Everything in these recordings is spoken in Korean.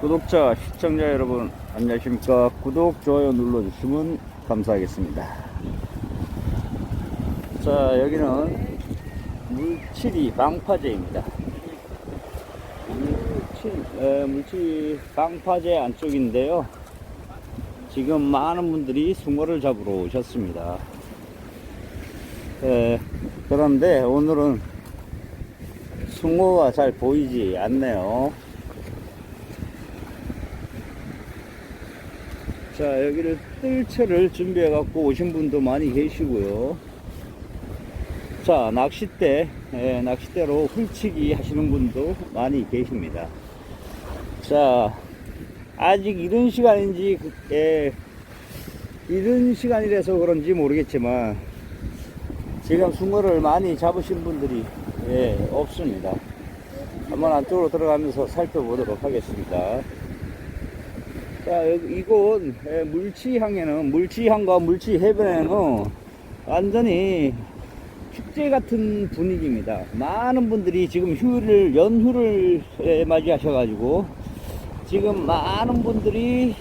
구독자, 시청자 여러분, 안녕하십니까. 구독, 좋아요 눌러주시면 감사하겠습니다. 자, 여기는 물칠이 방파제입니다. 물칠, 에, 물칠이 방파제 안쪽인데요. 지금 많은 분들이 숭어를 잡으러 오셨습니다. 에, 그런데 오늘은 숭어가 잘 보이지 않네요. 자, 여기를 뜰채를 준비해 갖고 오신 분도 많이 계시고요. 자, 낚싯대, 예, 낚싯대로 훌치기 하시는 분도 많이 계십니다. 자, 아직 이른 시간인지, 그, 예, 이른 시간이라서 그런지 모르겠지만, 지금 숭어를 많이 잡으신 분들이, 예, 없습니다. 한번 안쪽으로 들어가면서 살펴보도록 하겠습니다. 자, 이곳 에, 물치항에는 물치항과 물치해변에는 완전히 축제 같은 분위기입니다. 많은 분들이 지금 휴일을 연휴를 에, 맞이하셔가지고 지금 많은 분들이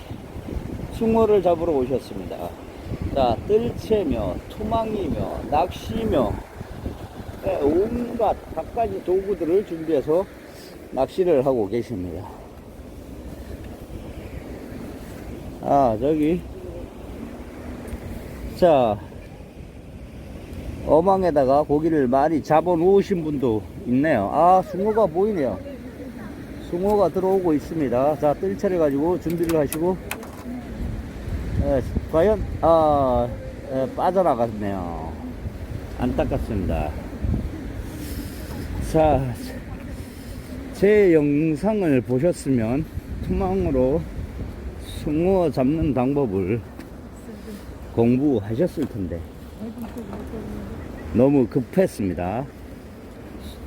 숭어를 잡으러 오셨습니다. 자, 뜰채며 투망이며 낚시며 에, 온갖 갖가지 도구들을 준비해서 낚시를 하고 계십니다. 아, 저기. 자, 어망에다가 고기를 많이 잡아 놓으신 분도 있네요. 아, 숭어가 보이네요. 숭어가 들어오고 있습니다. 자, 뜰채를 가지고 준비를 하시고, 에, 과연, 아, 에, 빠져나갔네요. 안타깝습니다. 자, 제 영상을 보셨으면 투망으로 숭어 잡는 방법을 공부하셨을 텐데 너무 급했습니다.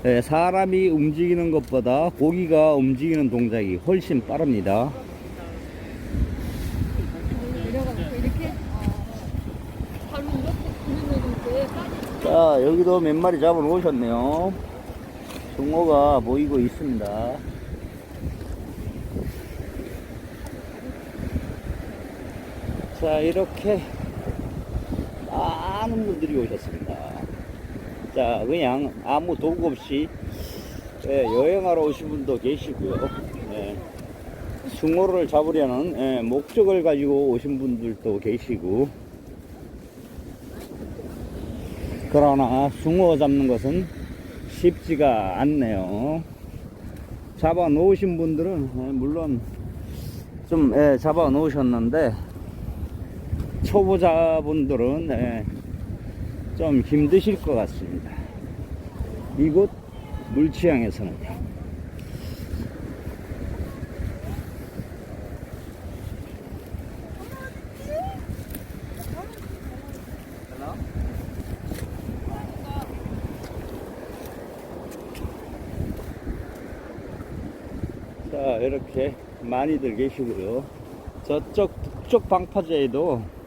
예, 사람이 움직이는 것보다 고기가 움직이는 동작이 훨씬 빠릅니다. 자, 여기도 몇 마리 잡아 놓으셨네요. 숭어가 보이고 있습니다. 자, 이렇게 많은 분들이 오셨습니다. 자, 그냥 아무 도구 없이 예, 여행하러 오신 분도 계시고요. 예, 숭어를 잡으려는 예, 목적을 가지고 오신 분들도 계시고, 그러나 숭어 잡는 것은 쉽지가 않네요. 잡아 놓으신 분들은 예, 물론 좀 예, 잡아 놓으셨는데 초보자분들은 예, 좀 힘드실 것 같습니다. 이곳 물치항에서는 자 이렇게 많이들 계시고요 저쪽 북쪽 방파제에도 예,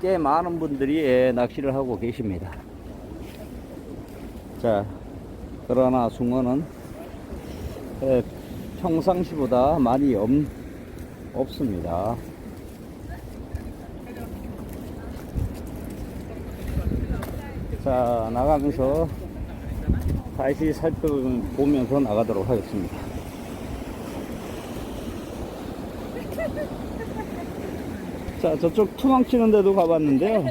꽤 많은 분들이 예, 낚시를 하고 계십니다. 자 그러나 숭어는 예, 평상시보다 많이 없, 없습니다. 자 나가면서 다시 살펴보면서 나가도록 하겠습니다 자, 저쪽 투망 치는 데도 가봤는데요.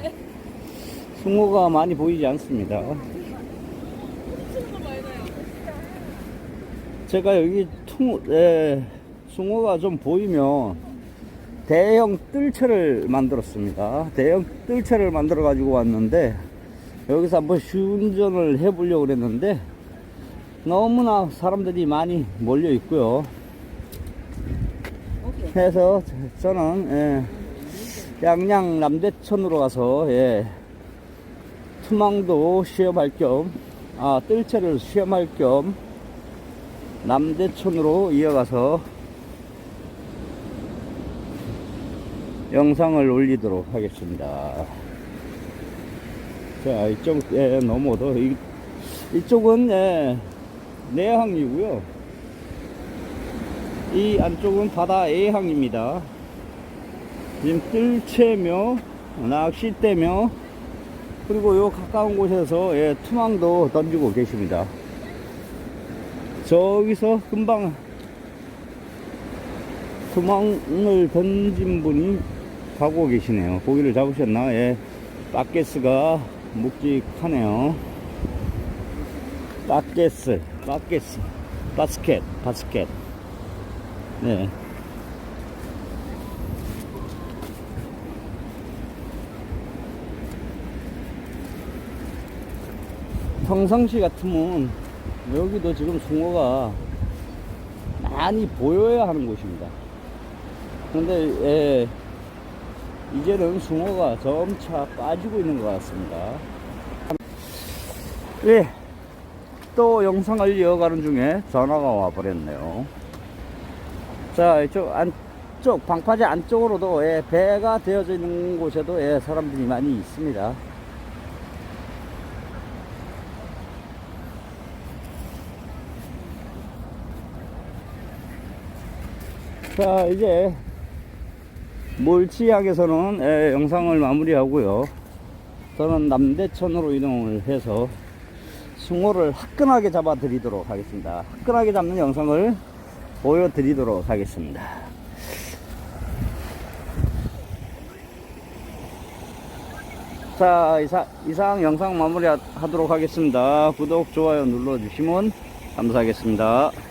숭어가 많이 보이지 않습니다. 제가 여기 퉁, 에, 숭어가 좀 보이면 대형 뜰채를 만들었습니다. 대형 뜰채를 만들어 가지고 왔는데 여기서 한번 시운전을 해 보려고 그랬는데 너무나 사람들이 많이 몰려 있고요. 해서 저는 예, 양양 남대천으로 가서 예, 투망도 시험할 겸, 아, 뜰채를 시험할 겸 남대천으로 이어가서 영상을 올리도록 하겠습니다. 자, 이쪽에 넘어도, 이, 이쪽은 예, 내항이고요. 이 안쪽은 바다 A항입니다. 지금 뜰채며 낚싯대며 그리고 요 가까운 곳에서 예, 투망도 던지고 계십니다. 저기서 금방 투망을 던진 분이 가고 계시네요. 고기를 잡으셨나? 예. 바게스가 묵직하네요. 바게스, 바게스, 바스켓, 바스켓. 네. 평상시 같으면 여기도 지금 숭어가 많이 보여야 하는 곳입니다. 근데 예, 이제는 숭어가 점차 빠지고 있는 것 같습니다. 예, 또 영상을 이어가는 중에 전화가 와버렸네요. 자, 이쪽 안쪽, 방파제 안쪽으로도 예, 배가 되어져 있는 곳에도 예, 사람들이 많이 있습니다. 자, 이제 몰치항에서는 예, 영상을 마무리하고요. 저는 남대천으로 이동을 해서 숭어를 화끈하게 잡아 드리도록 하겠습니다. 화끈하게 잡는 영상을 보여 드리도록 하겠습니다. 자, 이상, 이상 영상 마무리 하도록 하겠습니다. 구독, 좋아요 눌러 주시면 감사하겠습니다.